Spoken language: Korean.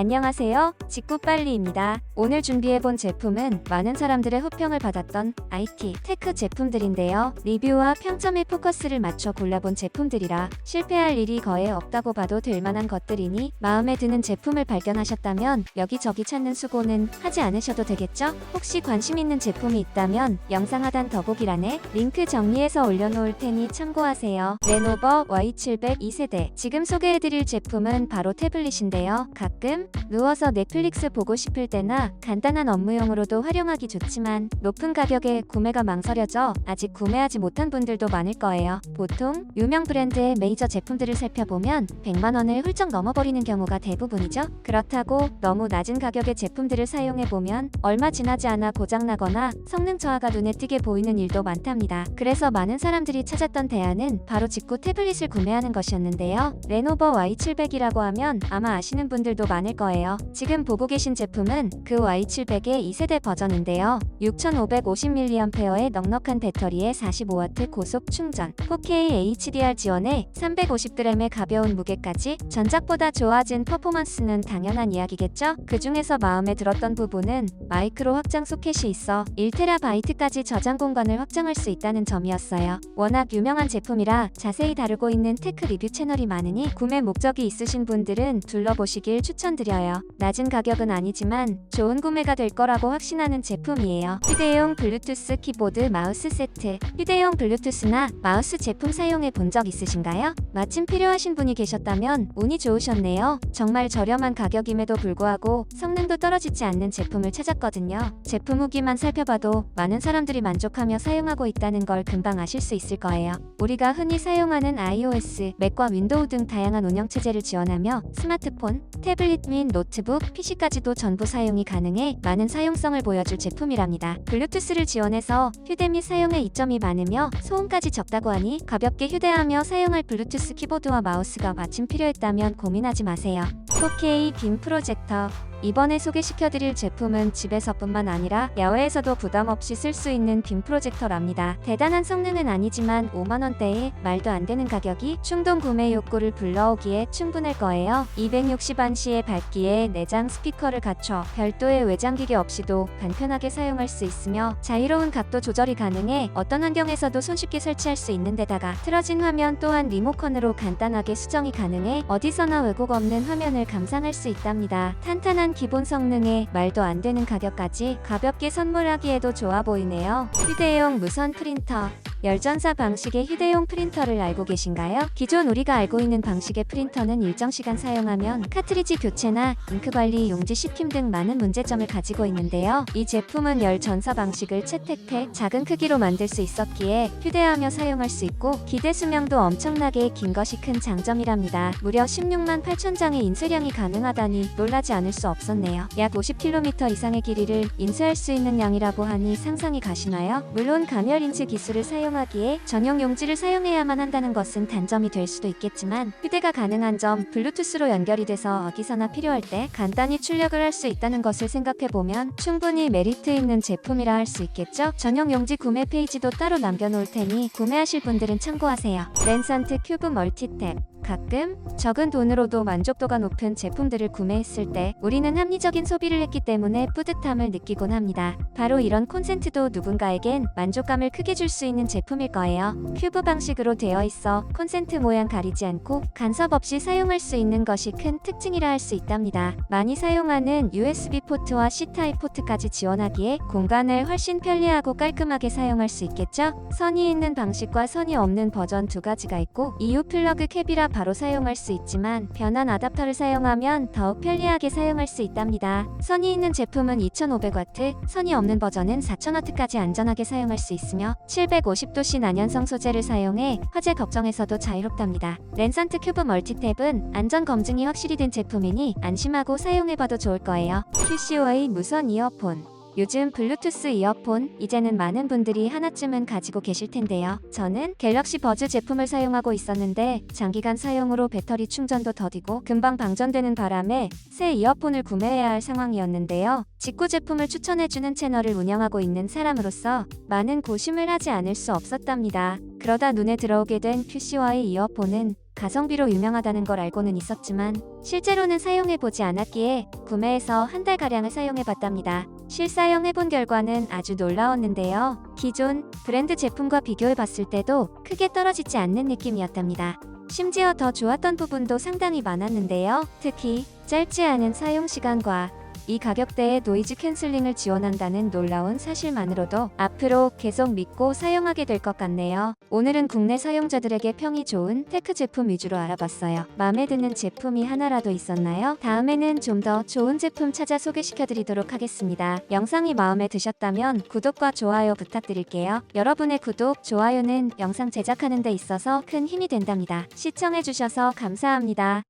안녕하세요. 직구빨리입니다. 오늘 준비해본 제품은 많은 사람들의 호평을 받았던 IT, 테크 제품들인데요. 리뷰와 평점에 포커스를 맞춰 골라본 제품들이라 실패할 일이 거의 없다고 봐도 될 만한 것들이니 마음에 드는 제품을 발견하셨다면 여기저기 찾는 수고는 하지 않으셔도 되겠죠? 혹시 관심 있는 제품이 있다면 영상 하단 더보기란에 링크 정리해서 올려놓을 테니 참고하세요. 레노버 Y700 2세대 지금 소개해드릴 제품은 바로 태블릿인데요. 가끔 누워서 넷플릭스 보고 싶을 때나 간단한 업무용으로도 활용하기 좋지만 높은 가격에 구매가 망설여져 아직 구매하지 못한 분들도 많을 거예요. 보통 유명 브랜드의 메이저 제품들을 살펴보면 100만 원을 훌쩍 넘어버리는 경우가 대부분이죠. 그렇다고 너무 낮은 가격의 제품들을 사용해보면 얼마 지나지 않아 고장나거나 성능 저하가 눈에 띄게 보이는 일도 많답니다. 그래서 많은 사람들이 찾았던 대안은 바로 직구 태블릿을 구매하는 것이었는데요. 레노버 Y700이라고 하면 아마 아시는 분들도 많을 거예요. 지금 보고 계신 제품은 그 Y700의 2세대 버전인데요. 6550mAh의 넉넉한 배터리에 45W 고속 충전, 4K HDR 지원에 350g의 가벼운 무게까지 전작보다 좋아진 퍼포먼스는 당연한 이야기겠죠? 그 중에서 마음에 들었던 부분은 마이크로 확장 소켓이 있어 1TB까지 저장 공간을 확장할 수 있다는 점이었어요. 워낙 유명한 제품이라 자세히 다루고 있는 테크 리뷰 채널이 많으니 구매 목적이 있으신 분들은 둘러보시길 추천드 려요. 낮은 가격은 아니지만 좋은 구매가 될 거라고 확신하는 제품이에요. 휴대용 블루투스 키보드 마우스 세트. 휴대용 블루투스나 마우스 제품 사용해 본 적 있으신가요? 마침 필요하신 분이 계셨다면 운이 좋으셨네요. 정말 저렴한 가격임에도 불구하고 성능도 떨어지지 않는 제품을 찾았거든요. 제품 후기만 살펴봐도 많은 사람들이 만족하며 사용하고 있다는 걸 금방 아실 수 있을 거예요. 우리가 흔히 사용하는 iOS, 맥과 윈도우 등 다양한 운영체제를 지원하며 스마트폰, 태블릿 및 노트북, PC까지도 전부 사용이 가능해 많은 사용성을 보여줄 제품이랍니다. 블루투스를 지원해서 휴대 및 사용에 이점이 많으며 소음까지 적다고 하니 가볍게 휴대하며 사용할 블루투스 키보드와 마우스가 마침 필요했다면 고민하지 마세요. 4K 빔 프로젝터 이번에 소개시켜드릴 제품은 집에서뿐만 아니라 야외에서도 부담 없이 쓸 수 있는 빔 프로젝터랍니다. 대단한 성능은 아니지만 5만원대에 말도 안 되는 가격이 충동 구매 욕구를 불러오기에 충분할 거예요. 260안시의 밝기에 내장 스피커를 갖춰 별도의 외장기계 없이도 간편하게 사용할 수 있으며 자유로운 각도 조절이 가능해 어떤 환경에서도 손쉽게 설치할 수 있는 데다가 틀어진 화면 또한 리모컨으로 간단하게 수정이 가능해 어디서나 왜곡 없는 화면을 감상할 수 있답니다. 탄탄한 기본 성능에 말도 안 되는 가격까지 가볍게 선물하기에도 좋아 보이네요. 휴대용 무선 프린터 열전사 방식의 휴대용 프린터를 알고 계신가요? 기존 우리가 알고 있는 방식의 프린터는 일정 시간 사용하면 카트리지 교체나 잉크 관리, 용지 씹힘 등 많은 문제점을 가지고 있는데요. 이 제품은 열전사 방식을 채택해 작은 크기로 만들 수 있었기에 휴대하며 사용할 수 있고 기대 수명도 엄청나게 긴 것이 큰 장점이랍니다. 무려 16만 8천 장의 인쇄량이 가능하다니 놀라지 않을 수 없었네요. 약 50km 이상의 길이를 인쇄할 수 있는 양이라고 하니 상상이 가시나요? 물론 가멸 인쇄 기술을 사용 하기에 전용 용지를 사용해야만 한다는 것은 단점이 될 수도 있겠지만 휴대가 가능한 점 블루투스로 연결이 돼서 어디서나 필요할 때 간단히 출력을 할 수 있다는 것을 생각해보면 충분히 메리트 있는 제품이라 할 수 있겠죠? 전용 용지 구매 페이지도 따로 남겨놓을 테니 구매하실 분들은 참고하세요. 랜선트 큐브 멀티탭 가끔 적은 돈으로도 만족도가 높은 제품들을 구매했을 때 우리는 합리적인 소비를 했기 때문에 뿌듯함을 느끼곤 합니다. 바로 이런 콘센트도 누군가에겐 만족감을 크게 줄 수 있는 제품일 거예요. 큐브 방식으로 되어 있어 콘센트 모양 가리지 않고 간섭 없이 사용할 수 있는 것이 큰 특징이라 할 수 있답니다. 많이 사용하는 USB 포트와 C타입 포트까지 지원하기에 공간을 훨씬 편리하고 깔끔하게 사용할 수 있겠죠? 선이 있는 방식과 선이 없는 버전 두 가지가 있고 EU 플러그 캡이라 바로 사용할 수 있지만 변환 아답터를 사용하면 더욱 편리하게 사용할 수 있답니다. 선이 있는 제품은 2500W, 선이 없는 버전은 4000W까지 안전하게 사용할 수 있으며 750도씨 난연성 소재를 사용해 화재 걱정에서도 자유롭답니다. 랜선트 큐브 멀티탭은 안전 검증이 확실히 된 제품이니 안심하고 사용해봐도 좋을 거예요. QCO의 무선 이어폰 요즘 블루투스 이어폰 이제는 많은 분들이 하나쯤은 가지고 계실 텐데요. 저는 갤럭시 버즈 제품을 사용하고 있었는데 장기간 사용으로 배터리 충전도 더디고 금방 방전되는 바람에 새 이어폰을 구매해야 할 상황이었는데요. 직구 제품을 추천해주는 채널을 운영하고 있는 사람으로서 많은 고심을 하지 않을 수 없었답니다. 그러다 눈에 들어오게 된 QC와의 이어폰은 가성비로 유명하다는 걸 알고는 있었지만 실제로는 사용해보지 않았기에 구매해서 한 달 가량을 사용해봤답니다. 실사용해본 결과는 아주 놀라웠는데요. 기존 브랜드 제품과 비교해봤을 때도 크게 떨어지지 않는 느낌이었답니다. 심지어 더 좋았던 부분도 상당히 많았는데요. 특히 짧지 않은 사용 시간과 이 가격대에 노이즈 캔슬링을 지원한다는 놀라운 사실만으로도 앞으로 계속 믿고 사용하게 될 것 같네요. 오늘은 국내 사용자들에게 평이 좋은 테크 제품 위주로 알아봤어요. 마음에 드는 제품이 하나라도 있었나요? 다음에는 좀 더 좋은 제품 찾아 소개시켜드리도록 하겠습니다. 영상이 마음에 드셨다면 구독과 좋아요 부탁드릴게요. 여러분의 구독, 좋아요는 영상 제작하는 데 있어서 큰 힘이 된답니다. 시청해주셔서 감사합니다.